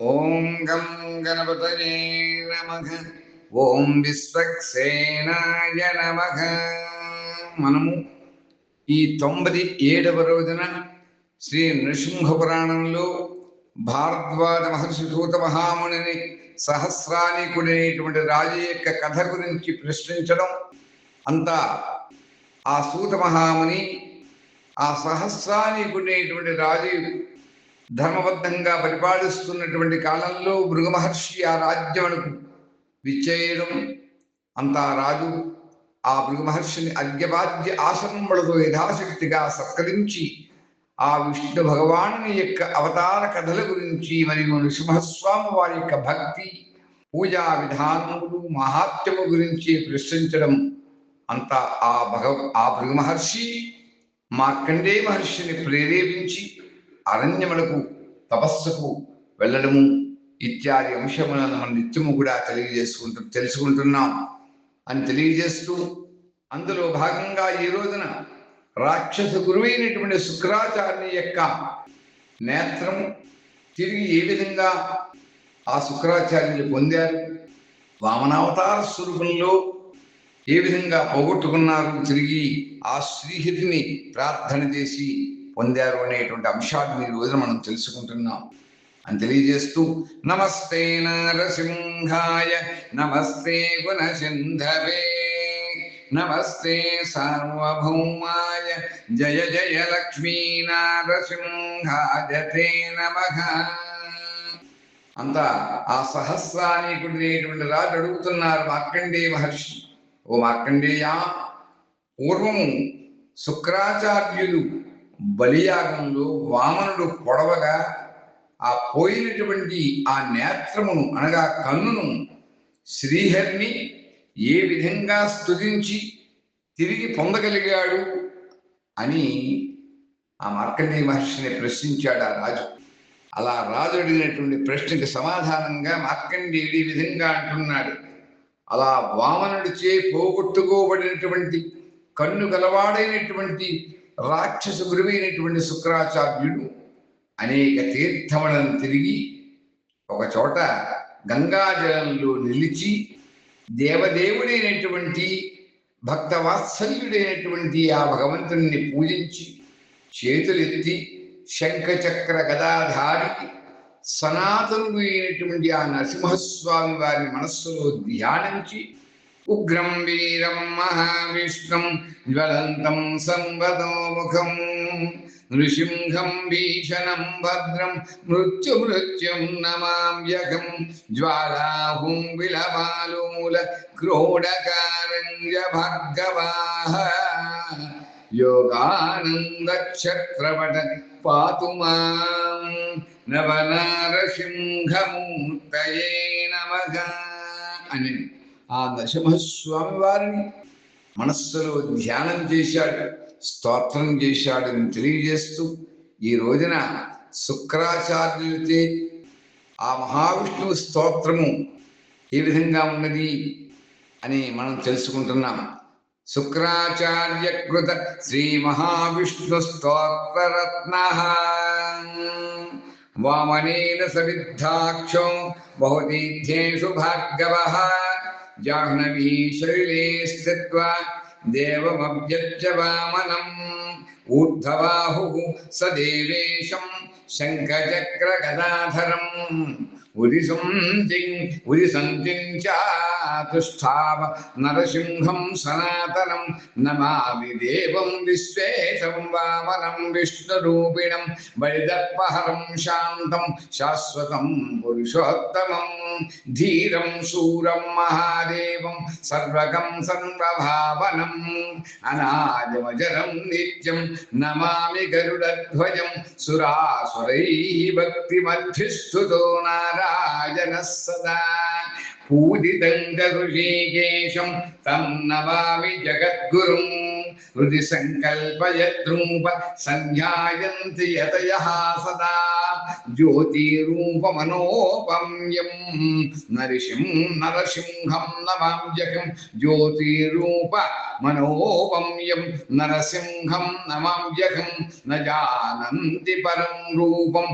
ఓం గం గణపతయే నమః. ఓం విశ్వక్సేనాయ నమ. మనము ఈ తొంభది ఏడవ రోజున శ్రీ నృసింహ పురాణంలో భారద్వాజ మహర్షి సూత మహామునిని సహస్రానికుడైనటువంటి రాజు యొక్క కథ గురించి ప్రశ్నించడం. అంతా ఆ సూత మహాముని ఆ సహస్రానికుడైనటువంటి రాజు ధర్మబద్ధంగా పరిపాలిస్తున్నటువంటి కాలంలో మృగమహర్షి ఆ రాజ్యమునకు విచ్చేయడం అంతా రాజు ఆ భృగ మహర్షిని అర్ఘ్యవాద్య ఆశ్రమములతో యథాశక్తిగా సత్కరించి ఆ విష్ణు భగవాను యొక్క అవతార కథల గురించి మరియు నృసింహస్వామి వారి యొక్క భక్తి పూజా విధానములు మహాత్యము గురించి ప్రశ్నించడం అంతా ఆ భగ ఆ భృగ మహర్షి మార్కండే మహర్షిని ప్రేరేపించి అరణ్యములకు తపస్సుకు వెళ్ళడము ఇత్యాది అంశములను మనం నిత్యము కూడా తెలియజేసుకుంటూ తెలుసుకుంటున్నాం. అని తెలియజేస్తూ అందులో భాగంగా ఈ రోజున రాక్షస గురువైనటువంటి శుక్రాచార్య యొక్క నేత్రం తిరిగి ఏ విధంగా ఆ శుక్రాచార్యులు పొందారు? వామనావతార స్వరూపంలో ఏ విధంగా పోగొట్టుకున్నారు? తిరిగి ఆ శ్రీహరిని ప్రార్థన చేసి పొందారు అనేటువంటి అంశాన్ని ఈ రోజున మనం తెలుసుకుంటున్నాం. అని తెలియజేస్తూ నమస్తే నరసింహాయ నమస్తే గుణసింధవే నమస్తే సార్వభౌమాయ జయ జయ లక్ష్మీ నారసింహాయ తే నమ. అంతా ఆ సహస్రానీకుడైనటువంటి రాజు అడుగుతున్నారు మార్కండే మహర్షి. ఓ మార్కండేయ పూర్వము శుక్రాచార్యులు బలియాగంలో వామనుడు పొడవగా ఆ పోయినటువంటి ఆ నేత్రమును అనగా కన్నును శ్రీహరిని ఏ విధంగా స్తుతించి తిరిగి పొందగలిగాడు అని ఆ మార్కండేయ మహర్షిని ప్రశ్నించాడు ఆ రాజు. అలా రాజు అడిగినటువంటి ప్రశ్నకి సమాధానంగా మార్కండేయుడు ఈ విధంగా అంటున్నాడు. అలా వామనుడిచే పోగొట్టుకోబడినటువంటి కన్ను గలవాడైనటువంటి రాక్షస గురువైనటువంటి శుక్రాచార్యుడు అనేక తీర్థములను తిరిగి ఒక చోట గంగాజలంలో నిలిచి దేవదేవుడైనటువంటి భక్తవాత్సల్యుడైనటువంటి ఆ భగవంతుని పూజించి చేతులెత్తి శంఖచక్ర గదాధారి సనాతనుడు అయినటువంటి ఆ నరసింహస్వామి వారిని మనస్సులో ధ్యానించి ఉగ్రం వీరం మహావిష్ణుం జ్వలంతం సంవదోముఖం నృసింహం భీషణం భద్రం మృత్యు మృత్యుం నమామ్యకం జ్వాలాహుం విలబాలూల క్రోడకారంజ భర్గవాహ యోగానందక్షత్రవట పాతు మాం. నవనారసింహమూర్తయే నమః. అని ఆ నరసింహస్వామి వారిని మనస్సులో ధ్యానం చేశాడు స్తోత్రం చేశాడని తెలియజేస్తూ ఈ రోజున శుక్రాచార్యులచే ఆ మహావిష్ణువు స్తోత్రము ఏ విధంగా ఉన్నది అని మనం తెలుసుకుంటున్నాం. శుక్రాచార్య కృత శ్రీ మహావిష్ణు స్తోత్రరత్న. వామనేన సవిద్ధాక్షం బహుతీర్థేషు భార్గవ. जाह्नवी शैले स्थित्वा देवमभ्यच्च वामनम् ऊर्ध्वबाहुः स देवेशम् शङ्खचक्रगदाधरम् శంఖచక్ర గదాధరం ఉదిసంతించాతుష్టావ నరసింహం సనాతనం నమామి దేవం విశ్వేశం వామనం విష్ణురూపిణం బలిదర్పహరం శాంతం శాశ్వతం పురుషోత్తమం ధీరం శూరం మహాదేవం సర్వకం సర్వభావనం అనాజమజరం నిత్యం నమామి గరుడధ్వజం సురాసురై భక్తిమధ్యుస్తుతో నారాయణ సదా. పూజితం ఋషికేశం తం నమామి జగద్గురుం హృది సంకల్పయద్రూప సంధ్యాయంతి యతయ సదా జ్యోతిరూపమనోపమ్యం నరిషిం నరసింహం నమాంజకం జ్యోతిరూప మనోపమ్యం నరసింహం నమాంజకం న జానంతి పరం రూపం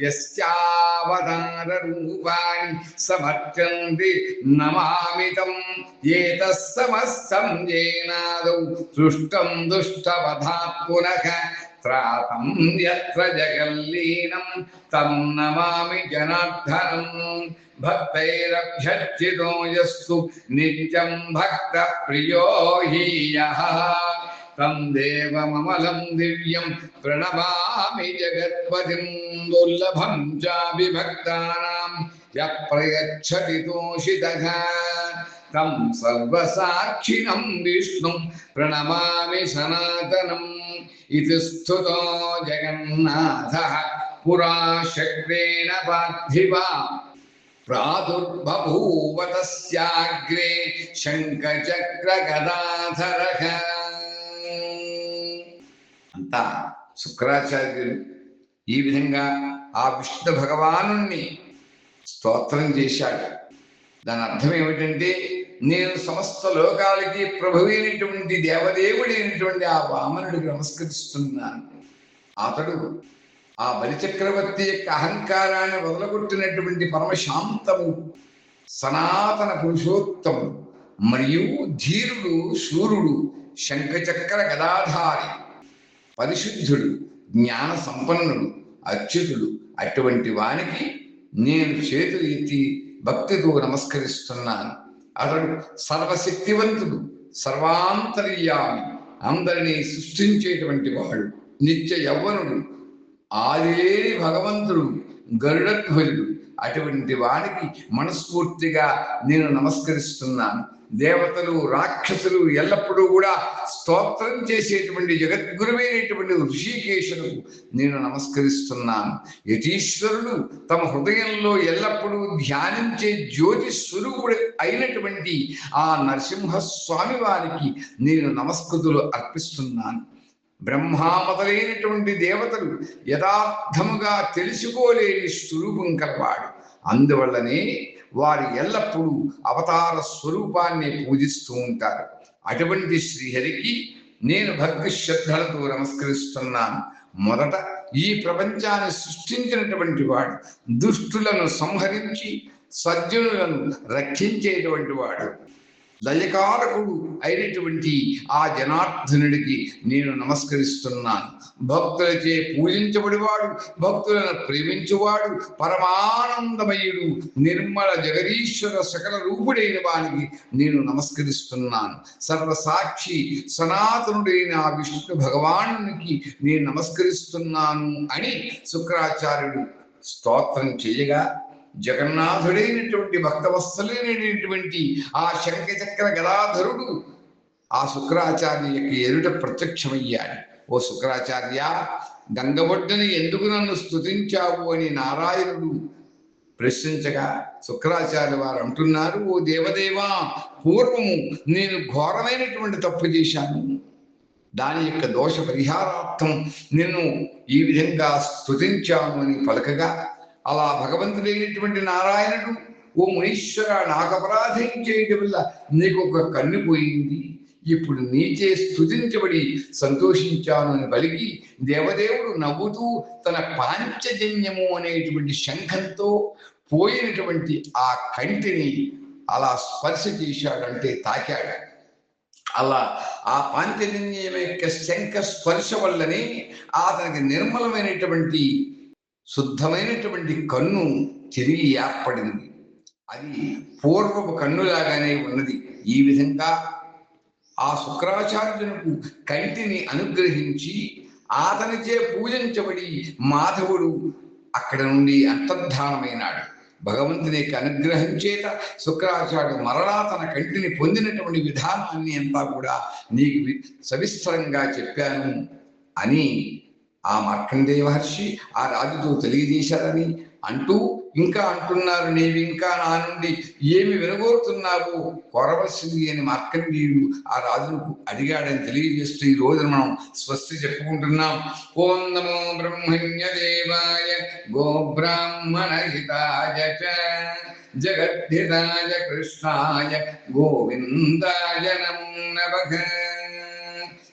బ్రహ్మాద్యా దేవతాగణా నమామితం ఏతస్సమస్తం జేనాదౌ సృష్టం దుష్టవధాత్ పునః త్రాతం యత్ర జగల్లీనం. తం నమామి జనార్దనం భక్తైరభ్యర్చితో యస్సు నిత్యం భక్త ప్రియో హీయ तम देवममलं दिव्यं प्रणमामि जगत्पतिं दुर्लभं दुर्लभम विभक्तानां यः प्रयच्छति तोषितः तं सर्वसाक्षिणं विष्णुं प्रणमामि सनातनम् इति स्तुतो जगन्नाथः पुरा शक्रेण पार्थिवा। प्रादुर्बभूव तस्याग्रे शङ्खचक्रगदाधरः। అంతా శుక్రాచార్యులు ఈ విధంగా ఆ విష్ణు భగవాను స్తోత్రం చేశాడు. దాని అర్థం ఏమిటంటే నేను సమస్త లోకాలకి ప్రభువైనటువంటి దేవదేవుడైనటువంటి ఆ వామనుడికి నమస్కరిస్తున్నాను. అతడు ఆ బలిచక్రవర్తి యొక్క అహంకారాన్ని వదలగొట్టినటువంటి పరమశాంతము సనాతన పురుషోత్తముడు మరియు ధీరుడు శూరుడు శంఖచక్ర గదాధారి. పరిశుద్ధుడు జ్ఞాన సంపన్నుడు అచ్యుతుడు. అటువంటి వానికి నేను చేతులు ఎత్తి భక్తితో నమస్కరిస్తున్నాను. అతడు సర్వశక్తివంతుడు సర్వాంతర్యామి అందరినీ సృష్టించేటువంటి వాడు నిత్య యవ్వనుడు ఆదిలేని భగవంతుడు గరుడధ్వజుడు అటువంటి వారికి మనస్ఫూర్తిగా నేను నమస్కరిస్తున్నాను. దేవతలు రాక్షసులు ఎల్లప్పుడూ కూడా స్తోత్రం చేసేటువంటి జగద్గురువైనటువంటి ఋషికేశులకు నేను నమస్కరిస్తున్నాను. యతీశ్వరుడు తమ హృదయంలో ఎల్లప్పుడూ ధ్యానించే జ్యోతి స్వరూపుడు అయినటువంటి ఆ నరసింహస్వామి వారికి నేను నమస్కృతులు అర్పిస్తున్నాను. బ్రహ్మా మొదలైనటువంటి దేవతలు యథార్థముగా తెలుసుకోలేని స్వరూపం కలవాడు. అందువల్లనే వారు ఎల్లప్పుడూ అవతార స్వరూపాన్ని పూజిస్తూ ఉంటారు. అటువంటి శ్రీహరికి నేను భక్తి శ్రద్ధలతో నమస్కరిస్తున్నాను. మొదట ఈ ప్రపంచాన్ని సృష్టించినటువంటి వాడు దుష్టులను సంహరించి సజ్జనులను రక్షించేటువంటి వాడు. లయకారకుడు అయినటువంటి ఆ జనార్దనుడికి నేను నమస్కరిస్తున్నాను. భక్తులచే పూజించబడివాడు భక్తులను ప్రేమించువాడు పరమానందమయుడు నిర్మల జగదీశ్వర సకల రూపుడైన వానికి నేను నమస్కరిస్తున్నాను. సర్వసాక్షి సనాతనుడైన ఆ విష్ణు భగవానునికి నేను నమస్కరిస్తున్నాను అని శుక్రాచార్యుడు స్తోత్రం చేయగా జగన్నాథుడైనటువంటి భక్తవత్సలైనటువంటి ఆ శంఖచక్ర గదాధరుడు ఆ శుక్రాచార్య యొక్క ఎదుట ప్రత్యక్షమయ్యాడు. ఓ శుక్రాచార్య గంగబొడ్డని ఎందుకు నన్ను స్తుతించావు అని నారాయణుడు ప్రశ్నించగా శుక్రాచార్య వారు అంటున్నారు ఓ దేవదేవా పూర్వము నేను ఘోరమైనటువంటి తప్పు చేశాను. దాని యొక్క దోష పరిహారార్థం నిన్ను ఈ విధంగా స్తుతించాను అని పలకగా అలా భగవంతుడైనటువంటి నారాయణుడు ఓ మునీశ్వర నాకు అపరాధం చేయడం వల్ల నీకు ఒక కన్ను పోయింది. ఇప్పుడు నీచే స్థుతించబడి సంతోషించాను అని పలికి దేవదేవుడు నవ్వుతూ తన పాంచజన్యము అనేటువంటి శంఖంతో పోయినటువంటి ఆ కంటిని అలా స్పర్శ చేశాడంటే తాకాడు. అలా ఆ పాంచజన్యం యొక్క శంఖ స్పర్శ వల్లనే అతనికి నిర్మలమైనటువంటి శుద్ధమైనటువంటి కన్ను తిరిగి ఏర్పడింది అది పూర్వపు కన్నులాగానే ఉన్నది. ఈ విధంగా ఆ శుక్రాచార్యునకు కంటిని అనుగ్రహించి అతనిచే పూజించబడి మాధవుడు అక్కడ నుండి అంతర్ధానమైనాడు. భగవంతుని యొక్క అనుగ్రహం చేత శుక్రాచార్యుడు మరలా తన కంటిని పొందినటువంటి విధానాన్ని అంతా కూడా నీకు వి- సవిస్తరంగా చెప్పాను అని ఆ మార్కండేయ మహర్షి ఆ రాజుతో తెలియజేశారని అంటూ ఇంకా అంటున్నారు నీవు ఇంకా నా నుండి ఏమి వినగోరుతున్నావు కొరవలసింది అని మార్కండేయుడు ఆ రాజును అడిగాడని తెలియజేస్తూ ఈ రోజున మనం స్వస్తి చెప్పుకుంటున్నాం. ఓం నమో బ్రహ్మణ్య దేవాయ గోబ్రాహ్మణ హితాయ జగద్ధితాయ కృష్ణాయ గోవిందాయ నమో నమః.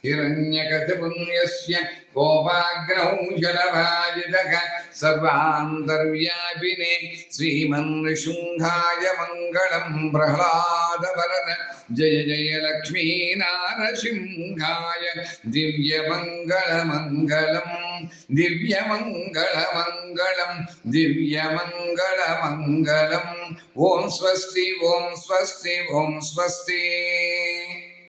హిరణ్యకథపుణ్యస్య కోపాగ్నౌ జలభాజితః సర్వాంతర్వ్యాపినే శ్రీమన్శృంగాయ మంగళం ప్రహ్లాదవరద జయ జయ లక్ష్మీ నారసింహాయ దివ్యమంగళమంగళం దివ్యమంగళమంగళం దివ్యమంగళమంగళం ఓం స్వస్తి ఓం స్వస్తి ఓం స్వస్తి